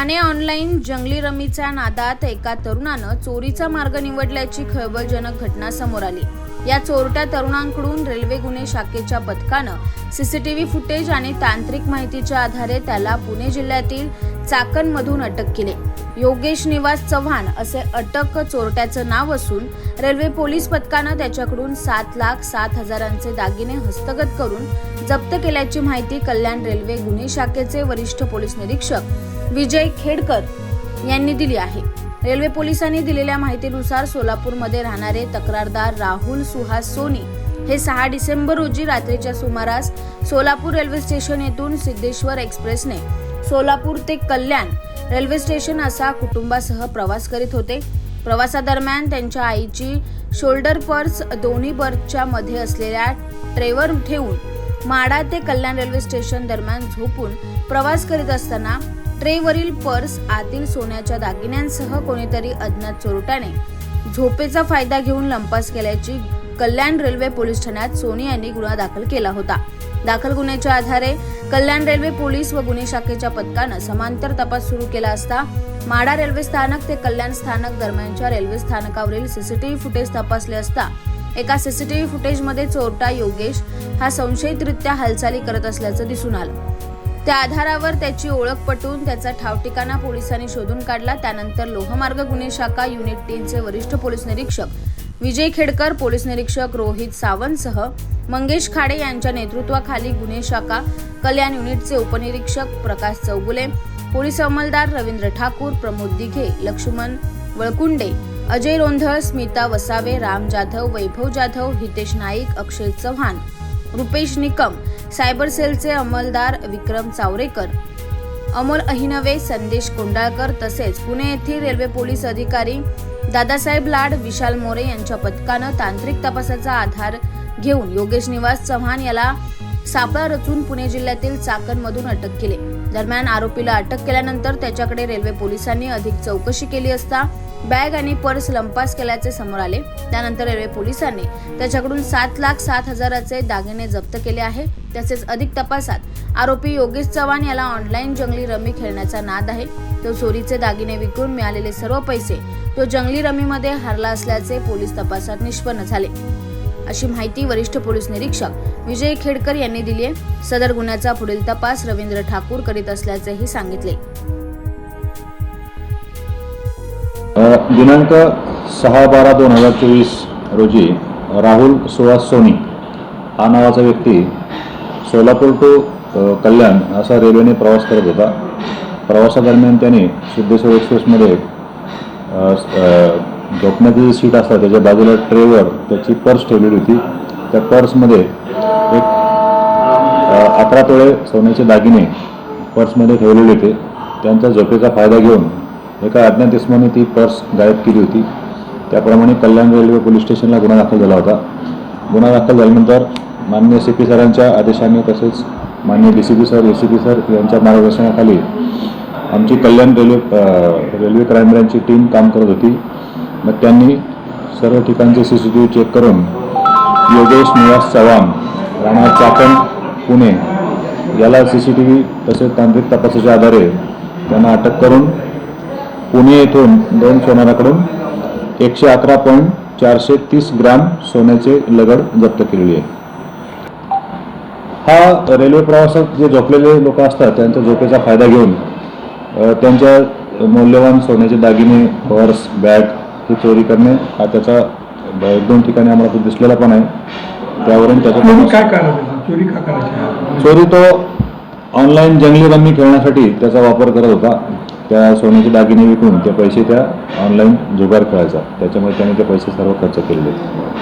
Thane online जंगली रमीच्या नादात एका तरुणानं चोरीचा मार्ग निवडल्याची खळबळजनक घटना समोर आली. या चोरट्या तरुणांकडून रेल्वे गुन्हे शाखेच्या पथकानं सीसीटीव्ही फुटेज आणि तांत्रिक माहितीच्या आधारे त्याला पुणे जिल्ह्यातील चाकणमधून अटक केली. योगेश निवास चव्हाण असे अटक चोरट्याचं नाव असून रेल्वे पोलीस पथकानं त्याच्याकडून सात लाख सात हजारांचे दागिने हस्तगत करून जप्त केल्याची माहिती कल्याण रेल्वे गुन्हे शाखेचे वरिष्ठ पोलीस निरीक्षक विजय खेडकर यांनी दिली आहे. रेल्वे पोलिसांनी दिलेल्या माहितीनुसार सोलापूरमध्ये राहणारे तक्रारदार राहुल सुहास सोनी हे सहा डिसेंबर रोजी रात्रीच्या सुमारास सोलापूर रेल्वे स्टेशन येथून सिद्धेश्वर एक्सप्रेसने सोलापूर ते कल्याण रेल्वे स्टेशन असा कुटुंबासह प्रवास करीत होते. प्रवासादरम्यान त्यांच्या आईची शोल्डर पर्स दोन्ही बर्थच्या मध्ये असलेल्या ट्रेवर ठेवून माडा ते कल्याण रेल्वे स्टेशन दरम्यान झोपून प्रवास करीत असताना ट्रेवरील पर्स आतील सोन्याच्या दागिन्यांसह कोणीतरी अज्ञात चोरट्याने झोपेचा फायदा घेऊन लंपास केल्याची कल्याण रेल्वे पोलीस ठाण्यात सोनी यांनी गुन्हा दाखल केला होता. दाखल गुन्ह्याच्या आधारे कल्याण रेल्वे पोलीस व गुन्हे शाखेच्या पथकानं समांतर तपास सुरू केला असता माडा रेल्वे स्थानक ते कल्याण स्थानक दरम्यानच्या रेल्वे स्थानकावरील सीसीटीव्ही फुटेज तपासले असता एका सीसीटीव्ही फुटेजमध्ये चोरटा योगेश हा संशयितरित्या हालचाली करत असल्याचं दिसून आलं. त्या आधारावर त्याची ओळख पटवून त्याचा ठावठिकाणा पोलिसांनी शोधून काढला. त्यानंतर लोहमार्ग गुन्हे शाखा युनिट तीनचे वरिष्ठ पोलीस निरीक्षक विजय खेडकर पोलीस निरीक्षक रोहित सावंतसह मंगेश खाडे यांच्या नेतृत्वाखाली गुन्हे शाखा कल्याण युनिटचे उपनिरीक्षक प्रकाश चौगुले पोलीस अंमलदार रवींद्र ठाकूर प्रमोद दिघे लक्ष्मण वळकुंडे अजय रोंधळ स्मिता वसावे राम जाधव वैभव जाधव हितेश नाईक अक्षय चव्हाण रुपेश निकम सायबर सेलचे अंमलदार विक्रम चावरेकर अमोल अहिनवे संदेश कोंडाळकर तसेच पुणे येथील रेल्वे पोलीस अधिकारी दादासाहेब लाड विशाल मोरे यांच्या पथकानं तांत्रिक तपासाचा आधार घेऊन योगेश निवास चव्हाण याला सापळा रचून पुणे जिल्ह्यातील चाकणमधून अटक केली. दरम्यान आरोपीला अटक केल्यानंतर त्याच्याकडे रेल्वे पोलिसांनी अधिक चौकशी केली असता बॅग आणि पर्स लंपास केल्याचे समोर आले. त्यानंतर रेल्वे पोलिसांनी त्याच्याकडून सात लाख सात हजाराचे दागिने जप्त केले आहे. तसेच अधिक तपासात आरोपी योगेश चव्हाण याला ऑनलाईन जंगली रमी खेळण्याचा नाद आहे. तो चोरीचे दागिने विकून मिळालेले सर्व पैसे तो जंगली रमीमध्ये हरला असल्याचे पोलीस तपासात निष्पन्न झाले. अशी माहिती वरिष्ठ पोलीस निरीक्षक विजय खेडकर यांनी दिली आहे. सदर गुन्ह्याचा पुढील तपास रवींद्र ठाकूर करीत असल्याचेही सांगितले. दिनांक सहा बारा दोन हजार चोवीस रोजी राहुल सुहास सोनी हा नावाचा व्यक्ती सोलापूर टू कल्याण असा रेल्वेने प्रवास करत होता. प्रवासादरम्यान त्याने सिद्धेश्वर एक्सप्रेसमध्ये झोपण्याची जी सीट असतात त्याच्या बाजूला ट्रेवर त्याची पर्स ठेवलेली होती. त्या पर्समध्ये एक अकरा तोळे सोन्याचे दागिने पर्समध्ये ठेवलेले होते. त्यांचा झोपेचा फायदा घेऊन एका अज्ञात इसमाने ती पर्स गायब केली होती. त्याप्रमाणे कल्याण रेल्वे पोलीस स्टेशनला गुन्हा दाखल झाला होता. गुन्हा दाखल झाल्यानंतर मान्य सी पी सरांच्या आदेशाने तसेच मान्य D C P sir A C P sir यांच्या मार्गदर्शनाखाली आमची कल्याण रेल्वे रेल्वे क्राईम ब्रँचची टीम काम करत होती. मग त्यांनी सर्व ठिकाणचे C C T V check करून योगेश निवास चव्हाण राणा चाकण पुणे याला सी सी टी व्ही तसेच तांत्रिक तपासाच्या आधारे त्यांना अटक करून पुणे येथून दोन सोनाराकडून एकशे अकरा पॉईंट चारशे तीस ग्राम सोन्याचे लगड जप्त केलेली आहे. हा रेल्वे प्रवासात जे झोपलेले लोक असतात त्यांच्या झोपेचा फायदा घेऊन त्यांच्या मौल्यवान सोन्याचे दागिने पर्स बॅग ही चोरी करणे हा त्याचा एक दोन ठिकाणी आम्हाला तो दिसलेला पण आहे. त्यावरून त्याचा काय करायचं चोरी का करायची? चोरी तो ऑनलाईन जंगली रम्मी खेळण्यासाठी त्याचा वापर करत होता. त्या सोन्याचे दागिने विकून ते पैसे त्या ऑनलाईन जुगार खेळायचा. त्याच्यामुळे त्याने ते पैसे सर्व खर्च केलेले.